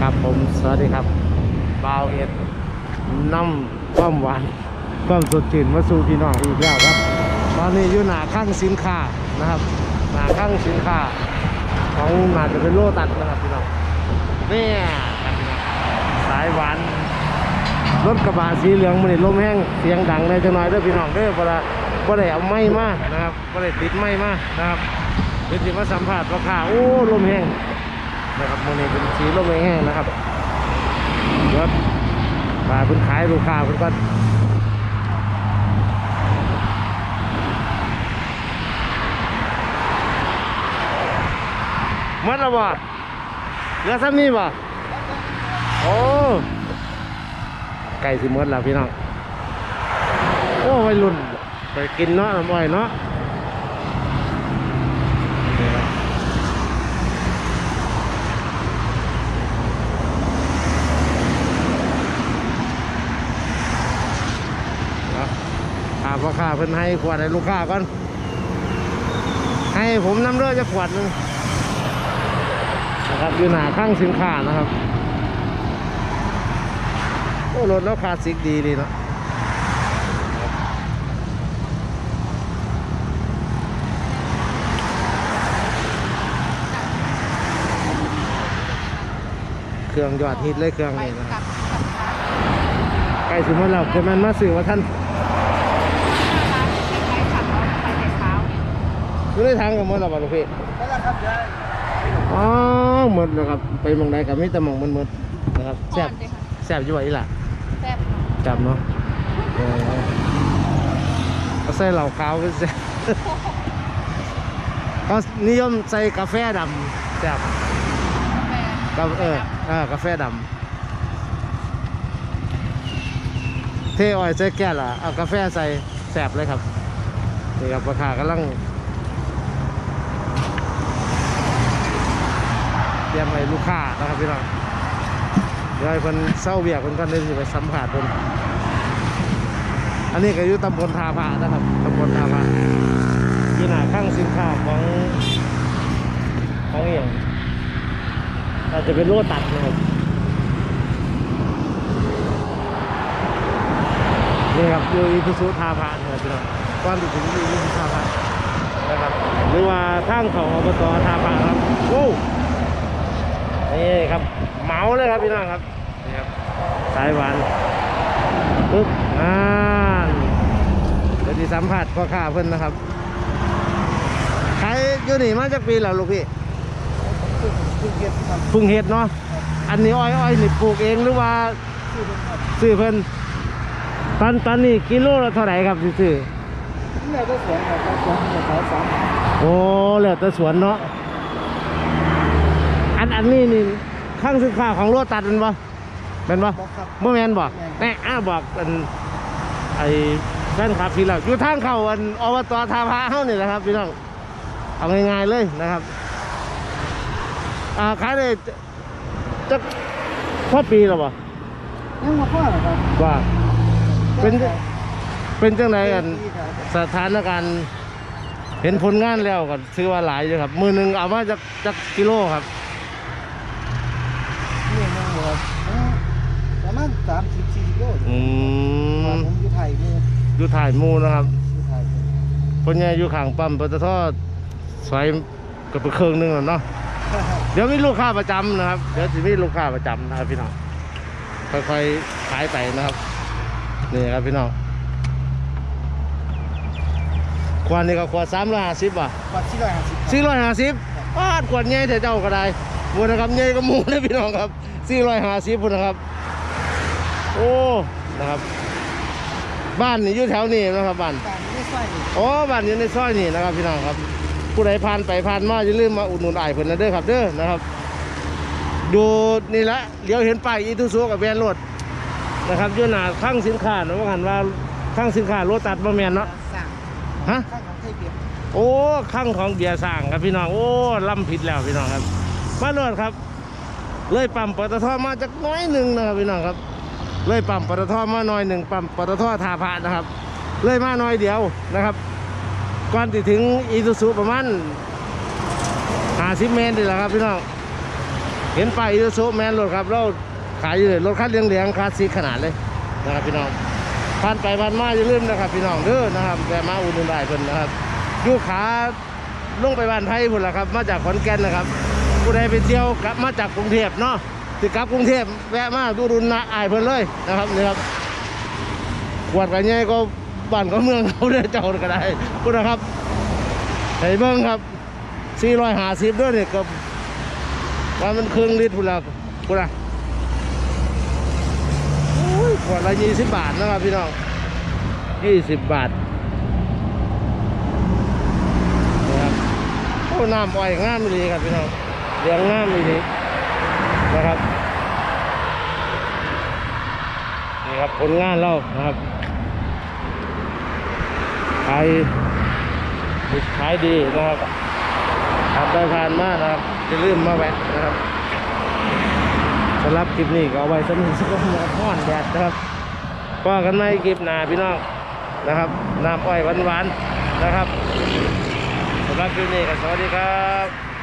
ครับผมสวัสดีครับบาวเอ็ดน้ำความหวานความสดชื่นมาสู่พี่น้องอีกแล้วครับ ตอนนี้อยู่หน้าข้างสินค้านะครับ หน้าข้างสินค้าของหนาจะเป็นโลตัดนะครับพี่น้องเนี่ยสายหวานรถกระบะสีเหลืองมันนี่ลมแห้งเสียงดังในจังหน่อยเด้อพี่น้องเด้อเวลาบ่ได้เอาไม้มานะครับบ่ได้ติดไม้มานะครับเดี๋ยวสิมาสัมผัสราคาโอ้ลมแห้ง นะครับโมนนี้เป็นสีลมแห้งนะครับเดี๋ยวปลาเพิ่นขายลูกค้าเพิ่นก็มัดละบ่เหลือซ้ำนี่บ่โอ้ไก่สิหมดแล้วพี่น้องโอ้วัยรุ่นไปกินเนาะน้ำอ้อยเนาะนี่ครับ ครับถาม ราคาเพิ่นให้ขวดให้ลูกค้าก่อน ให้ผมน้ำเลือดจะขวดนึงนะครับอยู่หนาข้างสินค้านะครับโอ้รถแล้วคาสิกดีเลยเนาะเครื่องยอดฮิตเลยเครื่องนี้นะครับลับกลับช้าใกล้ถึงวันเราจะมันมาสื่อว่าท่าน ร้านคล้ายๆขับรถไปแต่เช้า อยู่ในทางกับมันเราบ่ลูกพี่นั่นแหละครับยายอ๋อหมดนะครับ ไปหมองใดกับมิตรมองมันหมดนะครับแซ่บอ่อนเลยค่ะ แซ่บอยู่ไหวล่ะแซ่บเนอะจับเนาะเออเอาใส่เหล่าขาวก็แซ่บเขานิยมใส่กาแฟดำแซ่บ กาแฟกาเออเออกาแฟดำเทอ้อยใส่แก้วล่ะเอากาแฟใส่แซ่บเลยครับ นี่ครับราคากำลัง เต รียมให้ลูกค้านะครับพี่น้องเดี๋ยวให้เพิ่นเศร้าเบียกเพิ่นก็เดิไปสัมผัสเพิ่นอันนี้ก็อยู่ตำบลทาพานะครับตำบลทาพาที่หน้าข้างสินค้าของของเอียงอาจจะเป็นโลตัดนะครับนี่ครับอยู่อีพุสุทาพานะครับพี่น้องก่อนถึงอีพุสุทาพานะครับหรือว่าทางของอบตทาพาครับโอ้ ครับเหมาเลยครับพี่น้องครับนี่ครับสายหวานปึ๊บอ่านเดี๋ยวที่สัมผัสพ่อค้าเพิ่นนะครับขายอยู่นี่มาจากปีแล้วลูกพี่คือเก็บครับเพึ่งเห็ดเนาะอันนี้อ้อยอ้อยนี่ปลูกเองหรือว่าคือเป็นครับซื้อเพิ่นตอนตอนนี้กิโลละเท่าไหร่ครับที่ซื้อเนี่ยก็สวนครับก็สวนจะขายสามบาทโอ้เหลือแต่สวนเนาะอันอันนี้นี่ ข้างสินค้าของโลตัดเป็นปะเป็นปะบอกครับเมื่อแมนบอกแม่นแน่อ้าบอกอันไอ้แฟนคลับพี่เราอยู่ทางเข้าอันอบตทาพาเฮานี่แหละครับพี่น้องเอาง่ายๆเลยนะครับอ่าขายได้จะจะพอปีแล้วบ่ยังมาพ่อเหรอครับว่าเป็นเป็นจังไดกันปีครับสถานการณ์เห็นผลงานแล้วก็ถือว่าหลายอยู่ครับ มือหนึ่งเอามาจากจากกิโลครับ นี่ยังครับเอ้า ประมาณสามสิบสี่สิบโลอืมผมอยู่ไทยมืออยู่ถ่ายหมูนะครับอยู่ไทยมือคนใหญ่อยู่ข้างปั๊มปตทสวยเกับไปเครื่องหนึงแล้วเนาะ เดี๋ยวมีลูกค้าประจำนะครับ เดี๋ยวจะมีลูกค้าประจำนะครับพี่น้อง ค่อยๆขายไปนะครับ นี่ครับพี่น้องควานนี่ก็ควานสามร้อยห้าสิบอะบัตรที่ร้อยห้าสิบสี่ร้อยห้าสิบปาดขวดใหญ่แต่เจ้าก็ได้หมูนะครับใหญ่ก็หมูเลยพี่น้องครับ สี่ร้อยห้าสิบพุ่นนะครับ โอ้นะครับ บ้านนี่อยู่แถวนี้นะครับบ้านการไม่ใส่โอ้บ้านอยู่ในซอยนี่นะครับพี่น้องครับ ผู้ใดผ่านไปผ่านมาอย่าลืมมาอุดหนุนอ้ายเพิ่นนะเด้อครับเด้อนะครับ ดูนี่ละเดี๋ยวเห็นป้ายอีทูซูกับแวนรถนะครับอยู่หน้าข้างสินค้าเนาะว่าหันว่าข้างสินค้ารถตัดบ่แม่นเนาะสั่งฮะข้างของไทยเปียกโอ้ข้างของเบียร์สร้างครับพี่น้องโอ้ล่ำผิดแล้วพี่น้องครับมาโลดครับ เลยปั๊มปตทมาจากน้อยหนึ่งนะครับพี่น้องครับ เลยปั๊มปตทมาหน่อยหนึ่งปั๊มปตททาพระนะครับ เลยมาหน่อยเดียวนะครับ ก่อนที่ถึงอีซูซูประมาณห้าสิบเมตรนี่แหละครับพี่น้องเห็นไป้ายยูโซแมนรถครับเราขายอยู่เลยรถคันเหลืองๆคลาสสิกขนาดเลยนะครับพี่น้องผ่านไปผ่านมาอย่าลืมนะครับ พี่น้องเด้อนะครับแวะมาอุดหนุนได้เพิ่นนะครับยูขาลงไปบ้านไทยพุ่นละครับ มาจากขอนแก่นนะครับ ผู้ใดไปเที่ยวกลับมาจากกรุงเทพเนาะสิกลับกรุงเทพแวะมาดูรุนนะอายเพิ่นเลยนะครับนี่ครับขวดกันใหญ่ก็บ้านก็เมืองเขาเด้อเจ้าก็ได้พุ่นะครับไห้เบิ่งครับ450ด้วยเนี่ยก็ว่ามันครึ่งลิตรพุ่นละพุ่นละขวดละยี่สิบบาทนะครับพี่น้องยี่สิบบาทนะครับโอ้น้ำอ้อยงามดีครับพี่น้อง เลี้ยงงามดีนะครับนี่ครับผลงานเรานะครับขายขายดีนะครับผ่านไปผ่านมานะครับจะลืมมาแวะนะครับสำหรับคลิปนี้ก็เอาไว้สำหรับสักคนนะครับห้อนแดดนะครับก็กันในคลิปหนาพี่น้องนะครับน้ำอ้อยหวานๆนะครับสำหรับคลิปนี้ก็สวัสดีครับ